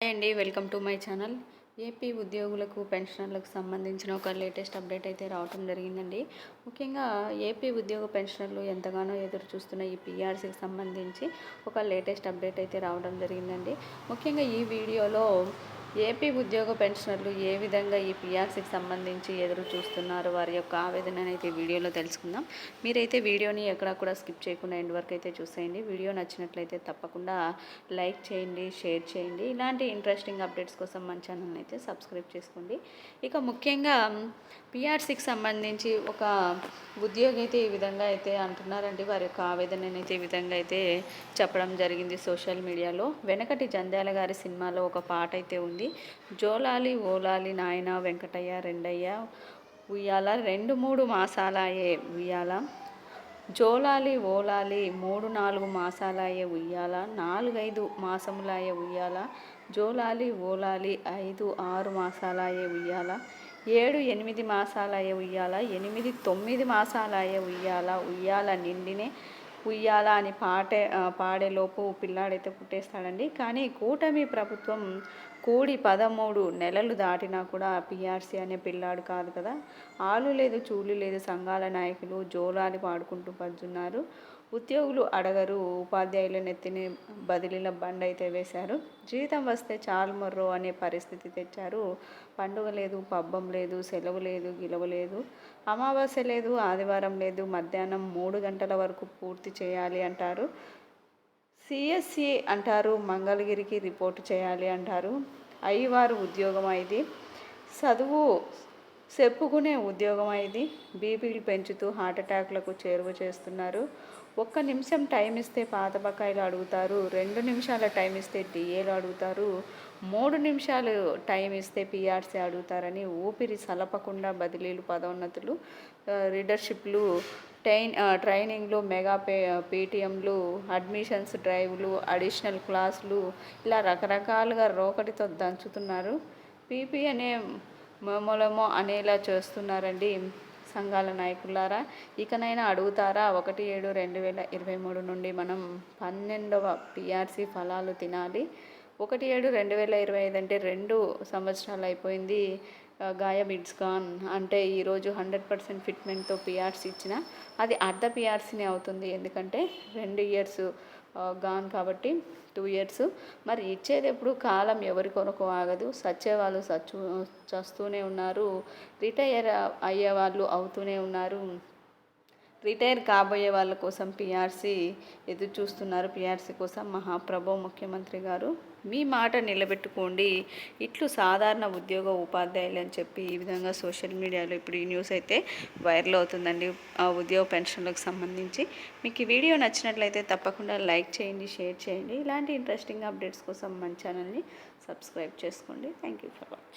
Hi అండి welcome to my channel. AP ఉద్యోగులకు పెన్షనర్లకు సంబంధించిన ఒక లేటెస్ట్ అప్డేట్ అయితే రావటం జరిగిందండి. ముఖ్యంగా ఏపీ ఉద్యోగ పెన్షనర్లు ఎంతగానో ఎదురు చూస్తున్న ఈ పీఆర్సీకి సంబంధించి ఒక లేటెస్ట్ అప్డేట్ అయితే రావడం జరిగిందండి. ముఖ్యంగా ఈ వీడియోలో ఏపీ ఉద్యోగ పెన్షనర్లు ఏ విధంగా ఈ పిఆర్సీకి సంబంధించి ఎదురు చూస్తున్నారు? వారి యొక్క ఆవేదననైతే అయితే వీడియోలో తెలుసుకుందాం. మీరైతే వీడియోని ఎక్కడా కూడా స్కిప్ చేయకుండా ఎండ్ వరకు అయితే చూసేయండి. వీడియో నచ్చినట్లయితే తప్పకుండా లైక్ చేయండి షేర్ చేయండి. ఇలాంటి ఇంట్రెస్టింగ్ అప్డేట్స్ కోసం మన ఛానల్ని అయితే సబ్స్క్రైబ్ చేసుకోండి. ఇక ముఖ్యంగా పిఆర్సీకి సంబంధించి ఒక ఉద్యోగి అయితే ఈ విధంగా అయితే అంటున్నారండి. వారి యొక్క ఆవేదన అయితే ఈ విధంగా అయితే చెప్పడం జరిగింది సోషల్ మీడియాలో. వెనకటి జంధ్యాల గారి సినిమాలో ఒక పాట అయితే ఉంది. జోలాలి ఓలాలి నాయన వెంకటయ్య రెండయ్య ఉయ్యాల రెండు మూడు మాసాలాయే ఉయ్యాల. జోలాలి ఓలాలి మూడు నాలుగు మాసాలాయే ఉయ్యాల. నాలుగైదు మాసములాయే ఉయ్యాల. జోలాలి ఓలాలి ఐదు ఆరు మాసాలాయే ఉయ్యాల. ఏడు ఎనిమిది మాసాలయ్యే ఉయ్యాల. ఎనిమిది తొమ్మిది మాసాలయ్యే ఉయ్యాల. ఉయ్యాల నిండినే ఉయ్యాల అని పాటే పాడేలోపు పిల్లాడైతే పుట్టేస్తాడండి. కానీ కూటమి ప్రభుత్వం కూడి పదమూడు నెలలు దాటినా కూడా పిఆర్సీ అనే పిల్లాడు కాదు కదా. ఆలు లేదు చూలు లేదు సంఘాల నాయకులు జోలాలు పాడుకుంటూ పడుతున్నారు ఉద్యోగులు అడగరు ఉపాధ్యాయుల నెత్తిని బదిలీల బండ్ అయితే వేశారు. జీతం వస్తే చాలు మర్రో అనే పరిస్థితి తెచ్చారు. పండుగ లేదు పబ్బం లేదు సెలవు లేదు గిలవ లేదు. అమావాస్య లేదు ఆదివారం లేదు మధ్యాహ్నం మూడు గంటల వరకు పూర్తి చేయాలి అంటారు. సిఎస్సి అంటారు మంగళగిరికి రిపోర్ట్ చేయాలి అంటారు. అయ్యవారు ఉద్యోగం ఇది చదువు చెప్పుకునే ఉద్యోగం ఇది బీపీలు పెంచుతూ హార్ట్ అటాక్లకు చేరువ చేస్తున్నారు. ఒక్క నిమిషం టైం ఇస్తే పాత బకాయిలు అడుగుతారు రెండు నిమిషాల టైం ఇస్తే డిఏలు అడుగుతారు మూడు నిమిషాలు టైం ఇస్తే పిఆర్సీ అడుగుతారని ఊపిరి సలపకుండా బదిలీలు పదోన్నతులు రీడర్షిప్లు ట్రైన్ ట్రైనింగ్లు మెగా పే పేటీఎంలు అడ్మిషన్స్ డ్రైవ్లు అడిషనల్ క్లాసులు ఇలా రకరకాలుగా రోకటితో దంచుతున్నారు. పీపీ అనే మొమలమో అనేలా చేస్తున్నారండి. సంఘాల నాయకులారా ఇకనైనా అడుగుతారా? ఒకటి ఏడు రెండు వేల ఇరవై మూడు నుండి మనం పన్నెండవ పిఆర్సీ ఫలాలు తినాలి. ఒకటి ఏడు రెండు వేల ఇరవై ఐదు అంటే రెండు సంవత్సరాలు అయిపోయింది. గాయం ఇట్స్ గాన్ అంటే ఈరోజు హండ్రెడ్ పర్సెంట్ ఫిట్మెంట్తో పిఆర్సీ ఇచ్చిన అది అర్ధ పిఆర్సీనే అవుతుంది. ఎందుకంటే రెండు ఇయర్స్ గాన్ కాబట్టి టూ ఇయర్స్ మరి ఇచ్చేది ఎప్పుడు కాలం ఎవరి కొరకు ఆగదు. సచ్చేవాళ్ళు సచ్చు చస్తూనే ఉన్నారు. రిటైర్ అయ్యే వాళ్ళు అవుతూనే ఉన్నారు. రిటైర్ కాబోయే వాళ్ళ కోసం పిఆర్సీ ఎదురు చూస్తున్నారు. పిఆర్సీ కోసం మహాప్రభు ముఖ్యమంత్రి గారు మీ మాట నిలబెట్టుకోండి. ఇట్లు సాధారణ ఉద్యోగ ఉపాధ్యాయులు అని చెప్పి ఈ విధంగా సోషల్ మీడియాలో ఇప్పుడు ఈ న్యూస్ అయితే వైరల్ అవుతుందండి. ఆ ఉద్యోగ పెన్షన్లకు సంబంధించి మీకు ఈ వీడియో నచ్చినట్లయితే తప్పకుండా లైక్ చేయండి షేర్ చేయండి. ఇలాంటి ఇంట్రెస్టింగ్ అప్డేట్స్ కోసం మన ఛానల్ని సబ్స్క్రైబ్ చేసుకోండి. Thank you for watching